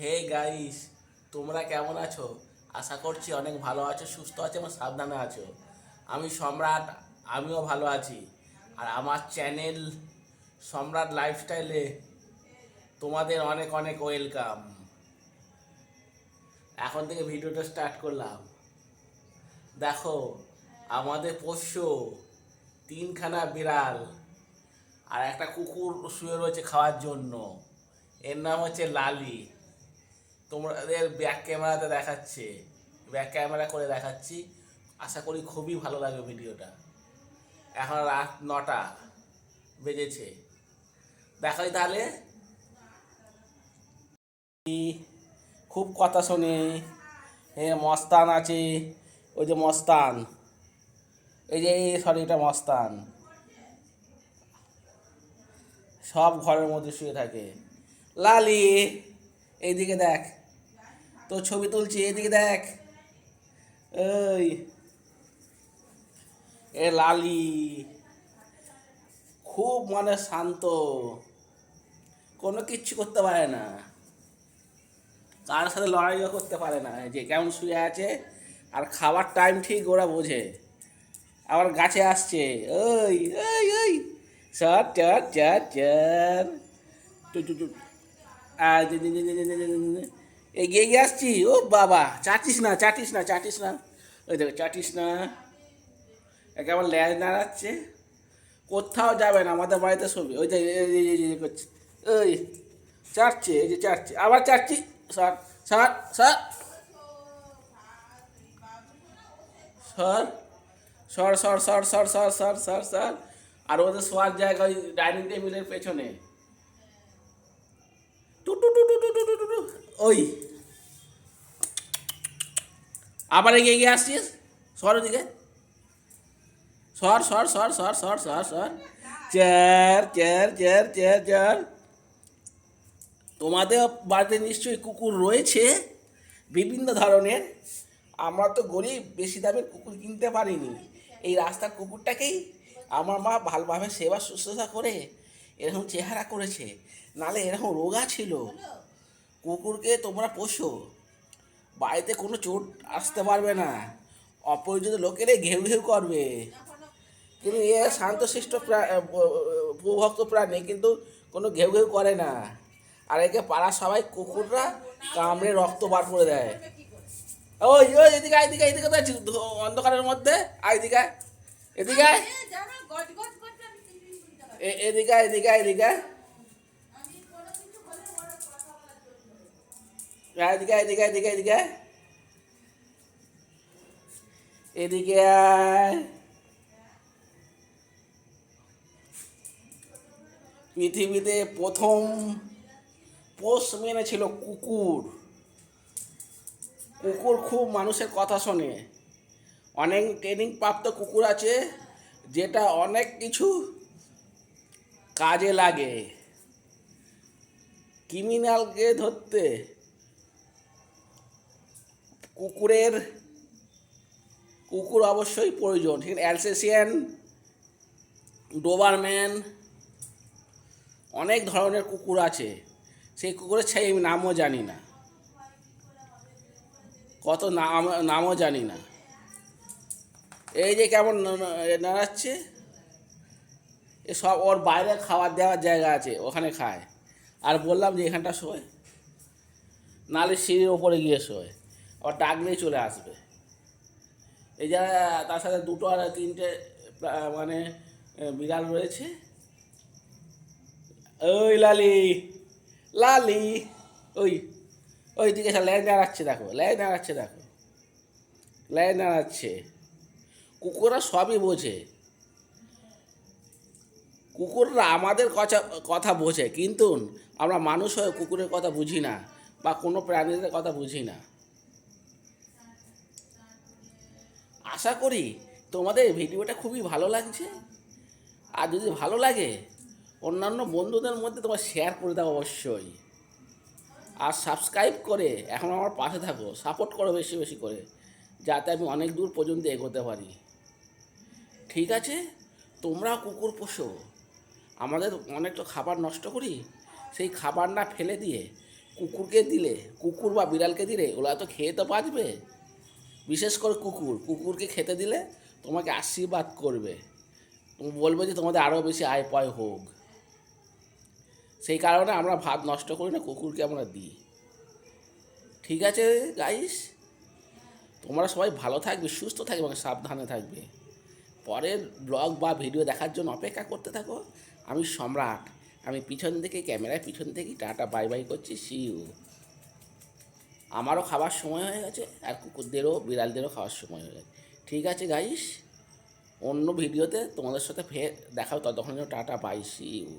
Hey guys তোমরা কেমন আছো? আশা করছি অনেক ভালো আছো, সুস্থ আছো এবং সাবধানে আছো। আমি সম্রাট, আমিও ভালো আছি। আর আমার চ্যানেল সম্রাট লাইফস্টাইলে তোমাদের অনেক অনেক ওয়েলকাম এখন থেকে ভিডিওটা স্টার্ট করলাম। দেখো, আমাদের পোষ্য তিনখানা বিড়াল আর একটা কুকুর শুয়ে রয়েছে খাওয়ার জন্য। এর নাম হচ্ছে লালি। তোমাদের ব্যাক ক্যামেরাতে দেখাচ্ছে। ব্যাক ক্যামেরা করে দেখাচ্ছি। আশা করি খুবই ভালো লাগবে ভিডিওটা। এখন রাত নটা বেজেছে। দেখাই তাহলে। খুব কথা শোনে। এ মস্তান আছে। ওই যে মস্তান। এই যে সরি এটা মস্তান। সব ঘরের মধ্যে শুয়ে থাকে। লালি! এইদিকে দেখ। তোর ছবি তুলছি, এইদিকে দেখ। ওই এ লালি। খুব মানে শান্ত। কোনো কিচ্ছু করতে পারে না। কার সাথে লড়াইও করতে পারে না। যে কেমন শুয়ে আছে, আর খাবার টাইম ঠিক ওরা বোঝে। আবার গাছে আসছে। ওই ওই ওই চার চার চার চার। এগিয়ে এগিয়ে আসছি। ও বাবা, চাটিস না চাটিস না চাটিস না। ওই দেখো, চাটিস না। একে আমার ল্যাজ নাড়াচ্ছে। কোথাও যাবে না, আমাদের বাড়িতে ছবি ওই যে করছে। ওই চাটছে, এই যে চাটছে। আবার চাটছি। সর সর সর সর সর সর সর সর সর সর সর সর আর ওদের শোয়ার জায়গা ওই ডাইনিং টেবিলের পেছনে। ওই। আবার এগিয়ে এগিয়ে আসছিস? সর ওদিকে। সর সর সর সর সর সর সর। চার চার চার চার চার। তোমাদের বাড়িতে নিশ্চয়ই কুকুর রয়েছে। বিভিন্ন ধরনের। আমরা তো গরিব, বেশি দামের কুকুর কিনতে পারিনি। এই রাস্তার কুকুরটাকেই আমার মা ভালোভাবে সেবা শুশ্রূষা করে এরকম চেহারা করেছে। নালে এরকম রোগা ছিল। কুকুরকে তোমরা পোষো। বাড়িতে কোনো চোট আসতে পারবে না। অপরিচিত লোকেরে ঘেউ ঘেউ করবে। কিন্তু এ শান্তশিষ্ট প্রা- ভূভক্ত প্রাণী কিন্তু কোনো ঘেউ ঘেউ করে না। আর একে পাড়ার সবাই কুকুররা কামড়ে রক্ত বার করে দেয়। ওই ওই এদিকে এদিকে এদিকে তো অন্ধকারের মধ্যে এদিকে এদিকে এ- এদিকে এদিকে এদিকে আয়। আয়, এদিকে এদিকে এদিকে এদিকে এদিকে পৃথিবীতে প্রথম পোষ মেনেছিল কুকুর। কুকুর খুব মানুষের কথা শোনে। অনেক ট্রেনিং প্রাপ্ত কুকুর আছে, যেটা অনেক কিছু কাজে লাগে। ক্রিমিনালকে ধরতে কুকুরের, কুকুর অবশ্যই প্রয়োজন। ঠিক অ্যালসেসিয়ান, ডোবারম্যান, অনেক ধরনের কুকুর আছে। সেই কুকুরের ছাই আমি নামও জানি না। কত নাম, নামও জানি না। এই যে কেমন নাড়াচ্ছে। এ সব ওর বাইরে খাবার দেওয়ার জায়গা আছে, ওখানে খায়। আর বললাম যে এখানটা শোয়। নালে সিঁড়ির ওপরে গিয়ে শোয়। ওর ডাকলেই চলে আসবে। এই যা, তার সাথে দুটো আর তিনটে মানে বিড়াল রয়েছে। ওই লালি লালি, ওই ওই দিকে সব ল্যাজ নাড়াচ্ছে দেখো, ল্যাজ নাড়াচ্ছে দেখো, ল্যাজ নাড়াচ্ছে। কুকুররা সবই বোঝে। কুকুররা আমাদের কথা কথা বোঝে, কিন্তু আমরা মানুষ হয়ে কুকুরের কথা বুঝি না, বা কোনো প্রাণীদের কথা বুঝি না। আশা করি তোমাদের ভিডিওটা খুবই ভালো লাগছে। আর যদি ভালো লাগে, অন্যান্য বন্ধুদের মধ্যে তোমার শেয়ার করে দাও অবশ্যই। আর সাবস্ক্রাইব করে এখন আমার পাশে থাকো সাপোর্ট করো বেশি বেশি করে, যাতে আমি অনেক দূর পর্যন্ত এগোতে পারি। ঠিক আছে? তোমরা কুকুর পোষো। আমাদের অনেক তো খাবার নষ্ট করি, সেই খাবার না ফেলে দিয়ে কুকুরকে দিলে, কুকুর বা বিড়ালকে দিলে ওরা তো খেয়ে তো বাঁচবে। বিশেষ করে কুকুর, কুকুরকে খেতে দিলে তোমাকে আশীর্বাদ করবে। তুমি বলবে যে তোমাদের আরও বেশি আয় পয় হোক। সেই কারণে আমরা ভাত নষ্ট করি না, কুকুরকে আমরা দিই। ঠিক আছে গাইস তোমরা সবাই ভালো থাকবে, সুস্থ থাকবে এবং সাবধানে থাকবে। পরের ব্লগ বা ভিডিও দেখার জন্য অপেক্ষা করতে থাকো। আমি সম্রাট। আমি পিছন থেকে ক্যামেরায় পিছন থেকে টাটা বাই বাই করছি। সিউ আমারও খাবার সময় হয়ে গেছে আর কুকুরদেরও, বিড়ালদেরও খাওয়ার সময় হয়ে গেছে। ঠিক আছে গাইস অন্য ভিডিওতে তোমাদের সাথে ফের দেখাও ততক্ষণ যেন টাটা বাই সিউ